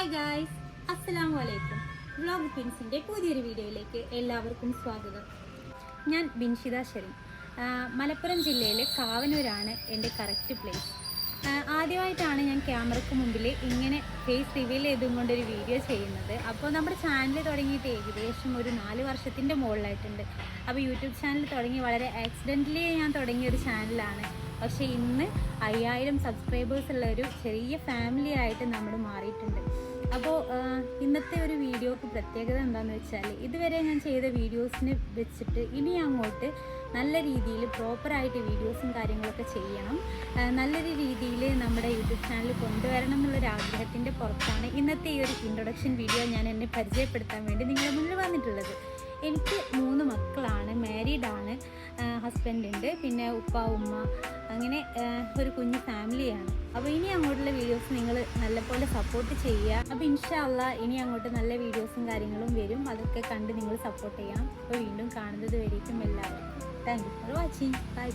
Hi guys അസ്സലാമു വലൈക്കും vlog പിൻസിന്റെ പുതിയൊരു വീഡിയോയിലേക്ക് എല്ലാവർക്കും സ്വാഗതം. ഞാൻ ബിൻഷിത ശരി. മലപ്പുറം ജില്ലയിലെ കാവനൂരാണ് എന്റെ കറക്റ്റ് പ്ലേസ് ആദ്യമായിട്ടാണ് ഞാൻ ക്യാമറയ്ക്ക് മുമ്പിൽ ഇങ്ങനെ ഫേസ് റിവീൽ ചെയ്തും കൊണ്ടൊരു വീഡിയോ ചെയ്യുന്നത്. അപ്പോൾ നമ്മുടെ ചാനൽ തുടങ്ങിയിട്ട് ഏകദേശം ഒരു നാല് വർഷത്തിന്റെ മുകളിലായിട്ടുണ്ട്. അപ്പോൾ യൂട്യൂബ് ചാനൽ തുടങ്ങി വളരെ ആക്സിഡന്റലി ഞാൻ തുടങ്ങിയ ഒരു ചാനലാണ് പക്ഷേ ഇന്ന് അയ്യായിരം സബ്സ്ക്രൈബേഴ്സ് ഉള്ള ഒരു ചെറിയ ഫാമിലി ആയിട്ട് നമ്മൾ മാറിയിട്ടുണ്ട്. അപ്പോൾ ഇന്നത്തെ ഒരു വീഡിയോക്ക് പ്രത്യേകത എന്താണെന്ന് വെച്ചാൽ ഇതുവരെ ഞാൻ ചെയ്ത വീഡിയോസിനെ വെച്ചിട്ട് ഇനി അങ്ങോട്ട് നല്ല രീതിയിൽ പ്രോപ്പറായിട്ട് വീഡിയോസും കാര്യങ്ങളൊക്കെ ചെയ്യണം. നല്ലൊരു രീതിയിൽ നമ്മുടെ യൂട്യൂബ് ചാനൽ കൊണ്ടുവരണം എന്നുള്ളൊരു ആഗ്രഹത്തിന്റെ പുറത്താണ് ഇന്നത്തെ ഈ ഒരു ഇൻട്രൊഡക്ഷൻ വീഡിയോ ഞാൻ എന്നെ പരിചയപ്പെടുത്താൻ വേണ്ടി നിങ്ങളുടെ മുന്നിൽ വന്നിട്ടുള്ളത്. എനിക്ക് മൂന്ന് മക്കളാണ് മാരീഡാണ് ഹസ്ബൻഡ് ഉണ്ട്. പിന്നെ ഉപ്പ ഉമ്മ. അങ്ങനെ ഒരു കുഞ്ഞു ഫാമിലിയാണ് അപ്പോൾ ഇനി അങ്ങോട്ടുള്ള വീഡിയോസ് നിങ്ങൾ നല്ലപോലെ സപ്പോർട്ട് ചെയ്യുക. അപ്പോൾ ഇൻഷാല്ല ഇനി അങ്ങോട്ട് നല്ല വീഡിയോസും കാര്യങ്ങളും വരും. അതൊക്കെ കണ്ട് നിങ്ങൾ സപ്പോർട്ട് ചെയ്യാം. അപ്പോൾ വീണ്ടും കാണുന്നത് വരേക്കും എല്ലാവർക്കും. Thank you for watching bye